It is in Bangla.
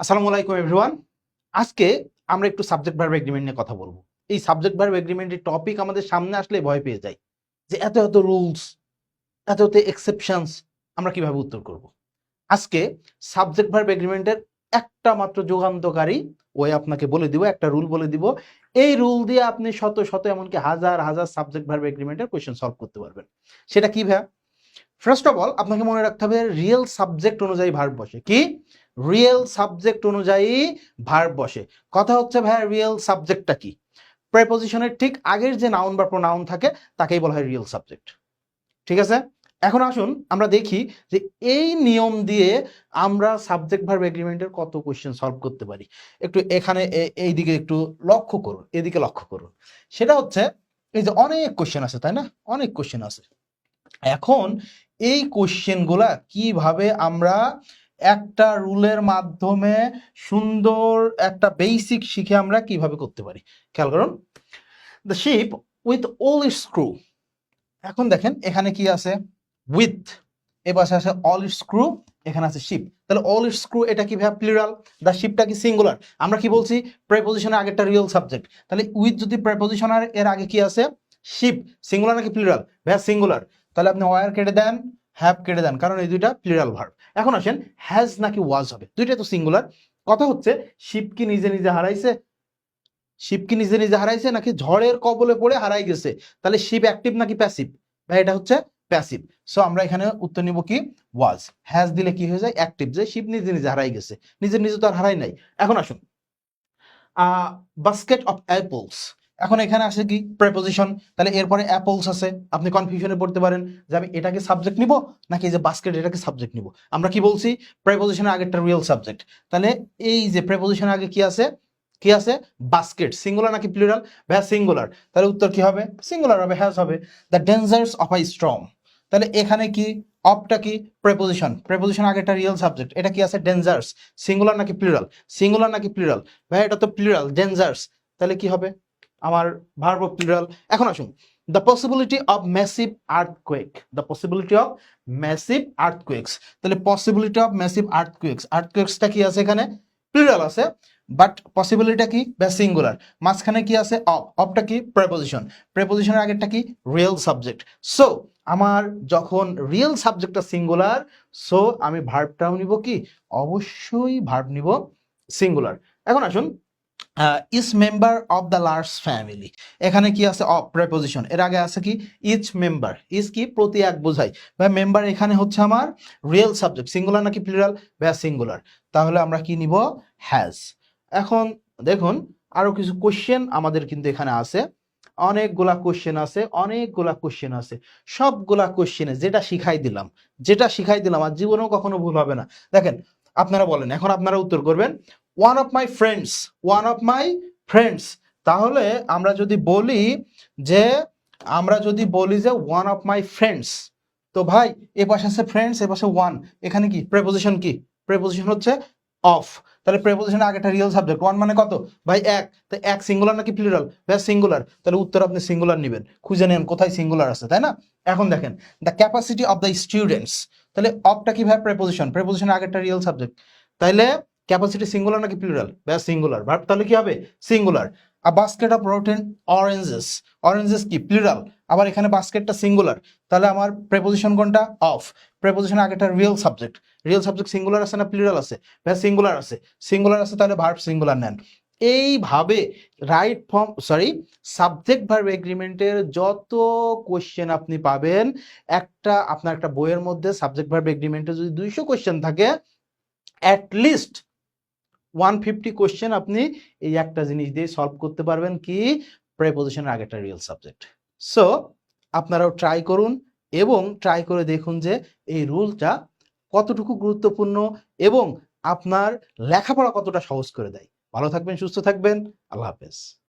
আসসালামু আলাইকুম এভরিওয়ান আজকে আমরা একটু সাবজেক্ট ভার্ব এগ্রিমেন্ট নিয়ে কথা বলব। এই সাবজেক্ট ভার্ব এগ্রিমেন্টের টপিক আমাদের সামনে আসলে ভয় পেয়ে যায় যে এত এত রুলস এত এত এক্সেপশনস আমরা কীভাবে উত্তর করব। আজকে সাবজেক্ট ভার্ব এগ্রিমেন্টের একটা মাত্র যুগান্তকারী ওই আপনাকে বলে দিব, একটা রুল বলে দিব। এই রুল দিয়ে আপনি শত শত এমনকি হাজার হাজার সাবজেক্ট ভার্ব এগ্রিমেন্টের কোয়েশ্চেন সলভ করতে পারবেন। সেটা কি ভাইয়া? ফার্স্ট অফ অল আপনাকে মনে রাখতে হবে রিয়েল সাবজেক্ট অনুযায়ী ভার্ব বসে। কি? রিয়েল সাবজেক্ট অনুযায়ী ভার্ব বসে। কথা হচ্ছে, ভাইয়া রিয়েল সাবজেক্টটা কি? প্রেপোজিশনের ঠিক আগের যে নাউন বা প্রোনাউন থাকে, তাকেই বলা হয় রিয়েল সাবজেক্ট ঠিক আছে? এখন আসুন, আমরা দেখি যে এই নিয়ম দিয়ে আমরা সাবজেক্ট ভার্ব এগ্রিমেন্টের কত কোশ্চেন সলভ করতে পারি। একটু এখানে এই দিকে একটু লক্ষ্য করুন, এদিকে লক্ষ্য করুন। সেটা হচ্ছে, এই যে অনেক কোশ্চেন আছে, তাই না? অনেক কোশ্চেন আছে। এখন এই কোশ্চেনগুলা কীভাবে আমরা একটা রুলের মাধ্যমে সুন্দর একটা বেসিক শিখে আমরা কীভাবে করতে পারি? খেয়াল করুন। The ship with all its crew এখন দেখেন, এখানে কি আছে? উইথ এ পাশে আছে অল ইট স্ক্রু এখানে আছে শিপ তাহলে অল ইট স্ক্রু এটা কি ভাবে প্লুরাল দ্য শিপটা কি সিঙ্গুলার আমরা কি বলছি? প্রেপোজিশনের আগেরটা রিয়েল সাবজেক্ট তাহলে উইথ যদি প্রেপোজিশনের এর আগে কি আছে? শিপ সিঙ্গুলার নাকি প্লুরাল ভাইয়া সিঙ্গুলার তাহলে আপনি ওয়ার কেটে দেন হ্যাভ কেটে দেন, কারণ এই দুইটা প্লুরাল ভার্ব এখন আসেন হ্যাজ নাকি ওয়াজ হবে? দুইটা তো সিঙ্গুলার কথা হচ্ছে শিপ কি নিজে নিজে হারাইছে? শিপ কি নিজে নিজে হারাইছে নাকি ঝড়ের কবলে পড়ে হারাই গেছে? তাহলে শিপ অ্যাক্টিভ নাকি প্যাসিভ ভাই, এটা হচ্ছে প্যাসিভ সো আমরা এখানে উত্তর নিব কি? ওয়াজ হ্যাজ দিলে কি হয়ে যায়? অ্যাক্টিভ যে শিব নিজে নিজে হারাই গেছে। নিজে নিজে তো আর হারাই নাই। এখন আসুন। বাস্কেট অফ অ্যাপলস এখন এখানে আসে কি? প্রেপোজিশন তাহলে এরপরে অ্যাপলস আছে। আপনি কনফিউশনে পড়তে পারেন যে আমি এটাকে সাবজেক্ট নিব নাকি যে বাস্কেট এটাকে সাবজেক্ট নিব? আমরা কি বলছি? প্রেপোজিশনের আগেরটা রিয়েল সাবজেক্ট তাহলে এই যে প্রেপোজিশনের আগে কি আছে? কি আছে? বাস্কেট সিঙ্গুলার নাকি প্লুরাল ভ্যা সিঙ্গুলার তাহলে উত্তর কি হবে? সিঙ্গুলার হবে হ্যাজ হবে। The dangers of I strong তাহলে এখানে কি? অফটা কি? প্রেপোজিশন প্রেপোজিশন আগে একটা রিয়েল সাবজেক্ট এটা কি আছে? ডেঞ্জার্স সিঙ্গুলার নাকি প্লুরাল সিঙ্গুলার নাকি প্লুরাল ভাই এটা তো প্লুরাল ডেঞ্জার্স তাহলে কি হবে? আমার ভার্ব প্লুরাল এখন আসুন। The possibility of massive earthquake the possibility of massive earthquakes তাহলে পসিবিলিটি অফ ম্যাসিভ আর্থকুয়েকস আর্থকুয়েকসটা কি আছে এখানে? প্লুরাল আছে। বাট পসিবিলিটা কি? বা সিঙ্গুলার মাঝখানে কি আছে? অফ অফটা কি? প্রেপোজিশন প্রেপোজিশনের আগেরটা কি? রিয়েল সাবজেক্ট সো আমার যখন রিয়েল সাবজেক্টটা সিঙ্গুলার সো আমি ভার্বটাও নিব কি? অবশ্যই ভার্ব নিব সিঙ্গুলার এখন আসুন। Is member of the large family এখানে কি আছে? অফ প্রেপোজিশন এর আগে আছে কি? ইচ মেম্বার ইজ কি? প্রতি এক বোঝাই বা মেম্বার এখানে হচ্ছে আমার রিয়েল সাবজেক্ট সিঙ্গুলার নাকি প্লুরাল বা সিঙ্গুলার তাহলে আমরা কি নিব? হ্যাজ এখন দেখুন, আরও কিছু কোশ্চেন আমাদের কিন্তু এখানে আছে। অনেকগুলা কোশ্চেন আছে, অনেকগুলা কোশ্চেন আছে। সবগুলা কোশ্চেনে যেটা শিখাই দিলাম, যেটা শিখাই দিলাম, আর জীবনেও কখনো ভুল হবে না। দেখেন, আপনারা বলেন, এখন আপনারা উত্তর করবেন। One of my friends one of my friends তাহলে আমরা যদি বলি যে, আমরা যদি বলি যে ওয়ান অফ মাই ফ্রেন্ডস তো ভাই, এ পাশে আছে ফ্রেন্ডস এ পাশে ওয়ান এখানে কি? প্রেপোজিশন কি? প্রেপোজিশন হচ্ছে অফ তাহলে প্রেপোজিশন আগে একটা রিয়েল সাবজেক্ট ওয়ান মানে কত? ভাই, এক। তো এক সিঙ্গুলার নাকি প্লুরাল ভাই সিঙ্গুলার তাহলে উত্তর আপনি সিঙ্গুলার নেবেন। খুঁজে নেন কোথায় সিঙ্গুলার আছে, তাই না? এখন দেখেন the capacity of the students তাহলে অফটা কি ভাই? প্রেপোজিশন প্রেপোজিশন আগে একটা রিয়েল সাবজেক্ট তাহলে ক্যাপাসিটি সিঙ্গুলার নাকি প্লুরাল ব্যাস সিঙ্গুলার ভার্ব তাহলে কি হবে? Singular a basket of rotten oranges oranges কি? প্লুরাল আবার এখানে বাস্কেটটা সিঙ্গুলার তাহলে আমার প্রেপোজিশন কোনটা? Of preposition আগেটা real subject real subject singular আছে না প্লুরাল আছে? ব্যাস সিঙ্গুলার আছে। সিঙ্গুলার আছে তাহলে ভার্ব সিঙ্গুলার নেন। এইভাবে right form sorry subject verb এগ্রিমেন্টের যত কোয়েশ্চেন আপনি পাবেন, একটা, আপনার একটা বইয়ের মধ্যে সাবজেক্ট ভার্ব এগ্রিমেন্টে যদি দুইশো কোয়েশ্চেন থাকে at least one fifty question আপনি এই একটা জিনিস দিয়ে সলভ করতে পারবেন কি? প্রেপোজিশনের আগেটা রিয়েল সাবজেক্ট সো আপনারাও ট্রাই করুন এবং ট্রাই করে দেখুন যে এই রুলটা কতটুকু গুরুত্বপূর্ণ এবং আপনার লেখাপড়া কতটা সহজ করে দেয়। ভালো থাকবেন, সুস্থ থাকবেন, আল্লাহ হাফেজ।